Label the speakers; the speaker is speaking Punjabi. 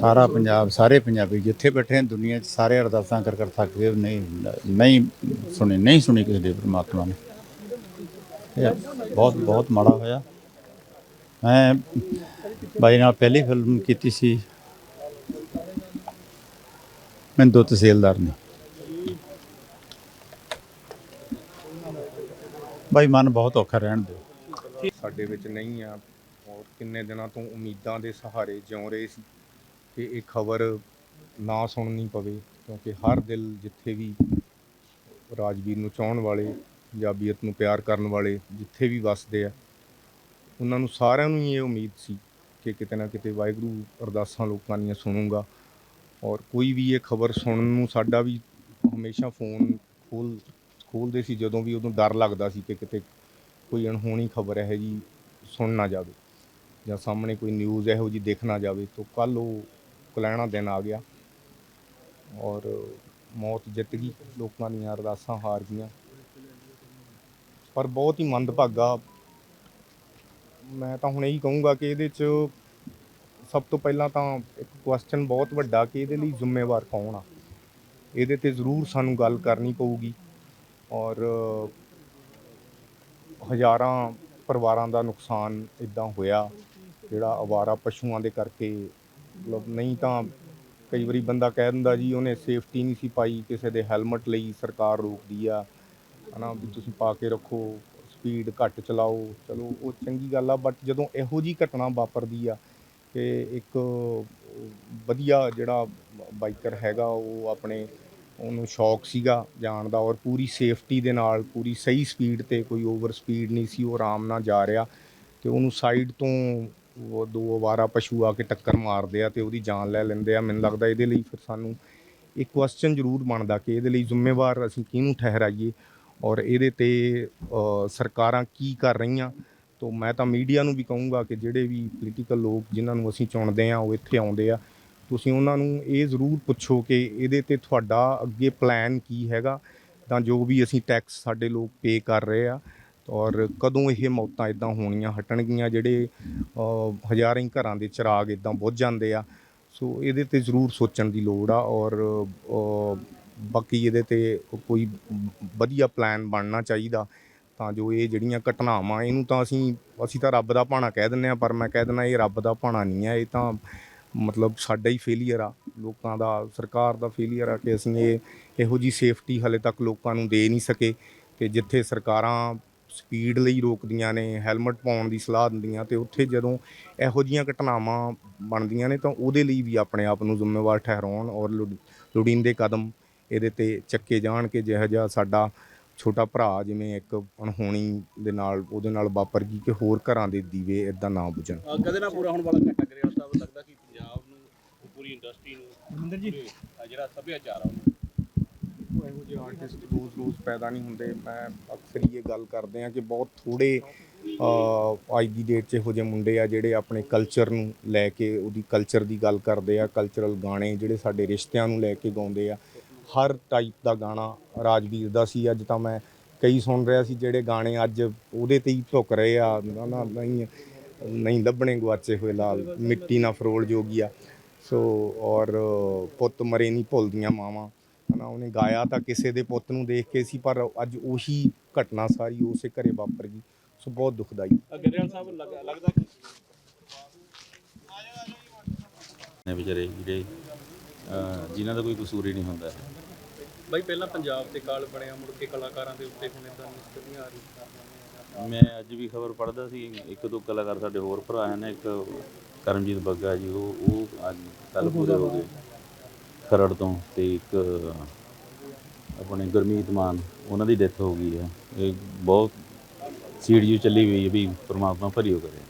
Speaker 1: ਸਾਰਾ ਪੰਜਾਬ, ਸਾਰੇ ਪੰਜਾਬੀ ਜਿੱਥੇ ਬੈਠੇ ਹਨ, ਦੁਨੀਆ 'ਚ ਸਾਰੇ ਅਰਦਾਸਾਂ ਕਰ ਕਰ ਸਕਦੇ ਨਹੀਂ ਨਹੀਂ ਸੁਣੀ ਨਹੀਂ ਸੁਣੀ ਕਿਸੇ ਦੇ ਪ੍ਰਮਾਤਮਾ ਨੇ। ਇਹ ਬਹੁਤ ਬਹੁਤ ਮਾੜਾ ਹੋਇਆ। ਮੈਂ ਬਾਈ ਨਾਲ ਪਹਿਲੀ ਫਿਲਮ ਕੀਤੀ ਸੀ। ਮੈਂ ਦੋ ਤਹਿਸੀਲਦਾਰ ਨੇ ਬਾਈ, ਮਨ ਬਹੁਤ ਔਖਾ ਰਹਿਣ ਦਿਓ।
Speaker 2: ਸਾਡੇ ਵਿੱਚ ਨਹੀਂ ਆ। ਔਰ ਕਿੰਨੇ ਦਿਨਾਂ ਤੋਂ ਉਮੀਦਾਂ ਦੇ ਸਹਾਰੇ ਜਿਉਂ ਰਹੇ ਸੀ। ਕਿ ਇਹ ਖਬਰ ਨਾ ਸੁਣਨੀ ਪਵੇ, ਕਿਉਂਕਿ ਹਰ ਦਿਲ ਜਿੱਥੇ ਵੀ ਰਾਜਵੀਰ ਨੂੰ ਚਾਹਣ ਵਾਲੇ ਪੰਜਾਬੀਅਤ ਨੂੰ ਪਿਆਰ ਕਰਨ ਵਾਲੇ ਜਿੱਥੇ ਵੀ ਵੱਸਦੇ ਆ, ਉਹਨਾਂ ਨੂੰ ਸਾਰਿਆਂ ਨੂੰ ਹੀ ਇਹ ਉਮੀਦ ਸੀ ਕਿ ਕਿਤੇ ਨਾ ਕਿਤੇ ਵਾਹਿਗੁਰੂ ਅਰਦਾਸਾਂ ਲੋਕਾਂ ਦੀਆਂ ਸੁਣੂਗਾ। ਔਰ ਕੋਈ ਵੀ ਇਹ ਖਬਰ ਸੁਣਨ ਨੂੰ ਸਾਡਾ ਵੀ ਹਮੇਸ਼ਾ ਫੋਨ ਖੋਲ, ਖੋਲਦੇ ਸੀ, ਜਦੋਂ ਵੀ ਉਦੋਂ ਡਰ ਲੱਗਦਾ ਸੀ ਕਿ ਕਿਤੇ ਕੋਈ ਅਣਹੋਣੀ ਖਬਰ ਇਹੋ ਜੀ ਸੁਣ ਨਾ ਜਾਵੇ ਜਾਂ ਸਾਹਮਣੇ ਕੋਈ ਨਿਊਜ਼ ਇਹੋ ਜੀ ਦੇਖ ਨਾ ਜਾਵੇ, ਤਾਂ ਕੱਲ ਉਹ ਕੁਲੈਣਾ ਦਿਨ ਆ ਗਿਆ। ਔਰ ਮੌਤ ਜਿੱਤ ਗਈ। ਲੋਕਾਂ ਦੀਆਂ ਅਰਦਾਸਾਂ ਹਾਰ ਗਈਆਂ। ਪਰ ਬਹੁਤ ਹੀ ਮੰਦਭਾਗਾ ਮੈਂ ਤਾਂ ਹੁਣ ਇਹੀ ਕਹੂੰਗਾ ਕਿ ਇਹਦੇ 'ਚ ਸਭ ਤੋਂ ਪਹਿਲਾਂ ਤਾਂ ਇੱਕ ਕੁਐਸਚਨ ਬਹੁਤ ਵੱਡਾ ਕਿ ਇਹਦੇ ਲਈ ਜ਼ਿੰਮੇਵਾਰ ਕੌਣ ਆ? ਇਹਦੇ ਤੇ ਜ਼ਰੂਰ ਸਾਨੂੰ ਗੱਲ ਕਰਨੀ ਪਊਗੀ। ਔਰ ਹਜ਼ਾਰਾਂ ਪਰਿਵਾਰਾਂ ਦਾ ਨੁਕਸਾਨ ਇਦਾਂ ਹੋਇਆ, ਜਿਹੜਾ ਅਵਾਰਾ ਪਸ਼ੂਆਂ ਦੇ ਕਰਕੇ ਮਤਲਬ ਨਹੀਂ ਤਾਂ ਕਈ ਵਾਰੀ ਬੰਦਾ ਕਹਿ ਦਿੰਦਾ ਜੀ, ਉਹਨੇ ਸੇਫਟੀ ਨਹੀਂ ਸੀ ਪਾਈ, ਕਿਸੇ ਦੇ ਹੈਲਮਟ ਲਈ ਸਰਕਾਰ ਰੋਕਦੀ ਆ। ਹਨਾ ਵੀ ਤੁਸੀਂ ਪਾ ਕੇ ਰੱਖੋ ਸਪੀਡ ਘੱਟ ਚਲਾਓ। ਚਲੋ, ਉਹ ਚੰਗੀ ਗੱਲ ਆ ਬਟ ਜਦੋਂ ਇਹੋ ਜੀ ਘਟਨਾ ਵਾਪਰਦੀ ਆ ਕਿ ਇੱਕ ਵਧੀਆ ਜਿਹੜਾ ਬਾਈਕਰ ਹੈਗਾ, ਉਹ ਆਪਣੇ ਉਹਨੂੰ ਸ਼ੌਕ ਸੀਗਾ ਜਾਣ ਦਾ ਔਰ ਪੂਰੀ ਸੇਫਟੀ ਦੇ ਨਾਲ, ਪੂਰੀ ਸਹੀ ਸਪੀਡ ਤੇ ਕੋਈ ਓਵਰ ਸਪੀਡ ਨਹੀਂ ਸੀ, ਉਹ ਆਰਾਮ ਨਾਲ ਜਾ ਰਿਹਾ ਤੇ ਉਹਨੂੰ ਸਾਈਡ ਤੋਂ ਉਹ ਦੋ ਅਵਾਰਾ ਪਸ਼ੂ ਆ ਕੇ ਟੱਕਰ ਮਾਰਦੇ ਆ ਤੇ ਉਹਦੀ ਜਾਨ ਲੈ ਲੈਂਦੇ ਆ। ਮੈਨੂੰ ਲੱਗਦਾ ਇਹਦੇ ਲਈ ਫਿਰ ਸਾਨੂੰ ਇਹ ਕੁਐਸਚਨ ਜ਼ਰੂਰ ਬਣਦਾ ਕਿ ਇਹਦੇ ਲਈ ਜ਼ਿੰਮੇਵਾਰ ਅਸੀਂ ਕਿਹਨੂੰ ਠਹਿਰਾਈਏ ਔਰ ਇਹਦੇ ਤੇ ਸਰਕਾਰਾਂ ਕੀ ਕਰ ਰਹੀਆਂ। ਤੋਂ ਮੈਂ ਤਾਂ ਮੀਡੀਆ ਨੂੰ ਵੀ ਕਹੂੰਗਾ ਕਿ ਜਿਹੜੇ ਵੀ ਪੋਲੀਟੀਕਲ ਲੋਕ ਜਿਨ੍ਹਾਂ ਨੂੰ ਅਸੀਂ ਚੁਣਦੇ ਆ, ਉਹ ਇੱਥੇ ਆਉਂਦੇ ਆ। ਤੁਸੀਂ ਉਹਨਾਂ ਨੂੰ ਇਹ ਜ਼ਰੂਰ ਪੁੱਛੋ ਕਿ ਇਹਦੇ ਤੇ ਤੁਹਾਡਾ ਅੱਗੇ ਪਲਾਨ ਕੀ ਹੈਗਾ। ਤਾਂ ਜੋ ਵੀ ਅਸੀਂ ਟੈਕਸ ਸਾਡੇ ਲੋਕ ਪੇ ਕਰ ਰਹੇ ਆ। ਔਰ ਕਦੋਂ ਇਹ ਮੌਤਾਂ ਇਦਾਂ ਹੋਣੀਆਂ ਹਟਣਗੀਆਂ ਜਿਹੜੇ ਅ, ਹਜ਼ਾਰਾਂ ਹੀ ਘਰਾਂ ਦੇ ਚਿਰਾਗ ਇਦਾਂ ਬੁੱਝ ਜਾਂਦੇ ਆ ਸੋ ਇਹਦੇ ਤੇ ਜ਼ਰੂਰ ਸੋਚਣ ਦੀ ਲੋੜ ਆ ਔਰ ਬਾਕੀ ਇਹਦੇ ਤੇ ਕੋਈ ਵਧੀਆ ਪਲਾਨ ਬਣਨਾ ਚਾਹੀਦਾ ਤਾਂ ਜੋ ਇਹ ਜਿਹੜੀਆਂ ਘਟਨਾਵਾਂ ਇਹਨੂੰ ਤਾਂ ਅਸੀਂ ਅਸੀਂ ਤਾਂ ਰੱਬ ਦਾ ਭਾਣਾ ਕਹਿ ਦਿੰਦੇ ਆ ਪਰ ਮੈਂ ਕਹਿ ਦਿੰਦਾ ਇਹ ਰੱਬ ਦਾ ਭਾਣਾ ਨਹੀਂ ਆ ਇਹ ਤਾਂ ਮਤਲਬ ਸਾਡਾ ਹੀ ਫੇਲੀਅਰ ਆ ਲੋਕਾਂ ਦਾ ਸਰਕਾਰ ਦਾ ਫੇਲੀਅਰ ਆ ਕਿ ਅਸੀਂ ਇਹ ਇਹੋ ਜੀ ਸੇਫਟੀ ਹਲੇ ਤੱਕ ਲੋਕਾਂ ਨੂੰ ਦੇ ਨਹੀਂ ਸਕੇ ਕਿ ਜਿੱਥੇ ਸਰਕਾਰਾਂ ਸਪੀਡ ਲਈ ਰੋਕਦੀਆਂ ਨੇ ਹੈਲਮਟ ਪਾਉਣ ਦੀ ਸਲਾਹ ਦਿੰਦੀਆਂ ਤੇ ਉੱਥੇ ਜਦੋਂ ਇਹੋ ਜੀਆਂ ਘਟਨਾਵਾਂ ਬਣਦੀਆਂ ਨੇ ਤਾਂ ਉਹਦੇ ਲਈ ਵੀ ਆਪਣੇ ਆਪ ਨੂੰ ਜ਼ਿੰਮੇਵਾਰ ਠਹਿਰਾਉਣ ਔਰ ਲੋੜ- ਲੋੜੀਂਦੇ ਕਦਮ ਇਹਦੇ ਤੇ ਚੱਕੇ ਜਾਣ ਕਿ ਜਿਹੋ ਜਿਹਾ ਸਾਡਾ ਛੋਟਾ ਭਰਾ ਜਿਵੇਂ ਇੱਕ ਅਣਹੋਣੀ ਦੇ ਨਾਲ ਉਹਦੇ ਨਾਲ ਵਾਪਰ ਗਈ ਕਿ ਹੋਰ ਘਰਾਂ ਦੇ ਦੀਵੇ ਇਦਾਂ ਨਾ ਬੁਝਣ।
Speaker 3: ਅਹ ਕਦੇ ਨਾ ਪੂਰਾ ਹੋਣ ਵਾਲਾ ਘਟਾ ਕਰਿਆ ਸਾਹਿਬ ਲੱਗਦਾ ਕਿ ਪੰਜਾਬ ਨੂੰ ਉਹ ਪੂਰੀ ਇੰਡਸਟਰੀ ਨੂੰ ਜੀ। ਜਿਹੜਾ ਸੱਭਿਆਚਾਰ ਆ ਉਹਨੂੰ
Speaker 2: ਉਹ ਇਹੋ ਜਿਹੇ ਆਰਟਿਸਟ ਰੋਜ਼ ਰੋਜ਼ ਪੈਦਾ ਨਹੀਂ ਹੁੰਦੇ। ਮੈਂ ਅਕਸਰ ਹੀ ਇਹ ਗੱਲ ਕਰਦੇ ਆ ਕਿ ਬਹੁਤ ਥੋੜੇ ਅੱਜ ਦੀ ਡੇਟ 'ਚ ਇਹੋ ਜਿਹੇ ਮੁੰਡੇ ਆ ਜਿਹੜੇ ਆਪਣੇ ਕਲਚਰ ਨੂੰ ਲੈ ਕੇ, ਉਹਦੀ ਕਲਚਰ ਦੀ ਗੱਲ ਕਰਦੇ ਆ ਕਲਚਰਲ ਗਾਣੇ ਜਿਹੜੇ ਸਾਡੇ ਰਿਸ਼ਤਿਆਂ ਨੂੰ ਲੈ ਕੇ ਗਾਉਂਦੇ ਆ। ਹਰ ਟਾਈਪ ਦਾ ਗਾਣਾ ਰਾਜਵੀਰ ਦਾ ਸੀ। ਅੱਜ ਤਾਂ ਮੈਂ ਕਈ ਸੁਣ ਰਿਹਾ ਸੀ ਜਿਹੜੇ ਗਾਣੇ ਅੱਜ ਉਹਦੇ ਤੇ ਹੀ ਝੁਕ ਰਹੇ ਆ। ਨਾ ਨਹੀਂ ਨਹੀਂ ਲੱਭਣੇ ਗਵਾਚੇ ਹੋਏ ਲਾਲ, ਮਿੱਟੀ ਨਾ ਫਰੋਲ ਜੋਗੀ ਆ। ਸੋ, ਔਰ ਪੁੱਤ ਮਰੇ ਨਹੀਂ ਭੁੱਲਦੀਆਂ ਮਾਵਾਂ। ਹਨਾ ਉਹਨੇ ਗਾਇਆ ਤਾਂ ਕਿਸੇ ਦੇ ਪੁੱਤ ਨੂੰ ਦੇਖ ਕੇ ਸੀ ਪਰ ਅੱਜ ਉਹੀ ਘਟਨਾ ਸਾਰੀ ਉਸੇ ਘਰੇ ਵਾਪਰ ਗਈ। ਸੋ ਬਹੁਤ ਦੁਖਦਾਈ।
Speaker 3: ਗਰੇਵਾਲ ਸਾਹਿਬ ਲੱਗ- ਲੱਗਦਾ ਕਿ
Speaker 4: ਨੇ ਵਿਚਾਰੇ ਜਿਹੜੇ ਅਹ ਜਿਨ੍ਹਾਂ ਦਾ ਕੋਈ ਕਸੂਰ ਹੀ ਨਹੀਂ ਹੁੰਦਾ
Speaker 3: ਬਾਈ ਪਹਿਲਾਂ ਪੰਜਾਬ ਤੇ ਕਾਲ ਬਣਿਆ ਮੁੜ ਕੇ ਕਲਾਕਾਰਾਂ ਦੇ ਉੱਤੇ ਹੁਣ ਇਦਾਂ ਸਥਿਤੀਆਂ ਆ ਰਹੀਆਂ
Speaker 4: ਮੈਂ ਅੱਜ ਵੀ ਖਬਰ ਪੜ੍ਹਦਾ ਸੀ ਇੱਕ ਦੋ ਕਲਾਕਾਰ ਸਾਡੇ ਹੋਰ ਭਰਾ ਹਨ ਇੱਕ ਕਰਮਜੀਤ ਬੱਗਾ ਜੀ ਉਹ ਉਹ ਅੱਜ ਕੱਲ ਪੂਰੇ ਹੋ ਗਏ। ਖਰੜ ਤੋਂ ਤੇ ਇੱਕ ਆਪਣੇ ਗੁਰਮੀਤ ਮਾਨ, ਉਹਨਾਂ ਦੀ ਡੈਥ ਹੋ ਗਈ ਹੈ। ਇਹ ਬਹੁਤ ਸੀਡੀਓ ਚੱਲੀ ਹੋਈ ਹੈ ਵੀ ਪਰਮਾਤਮਾ ਭਰੀ ਹੋ ਕਰੇ।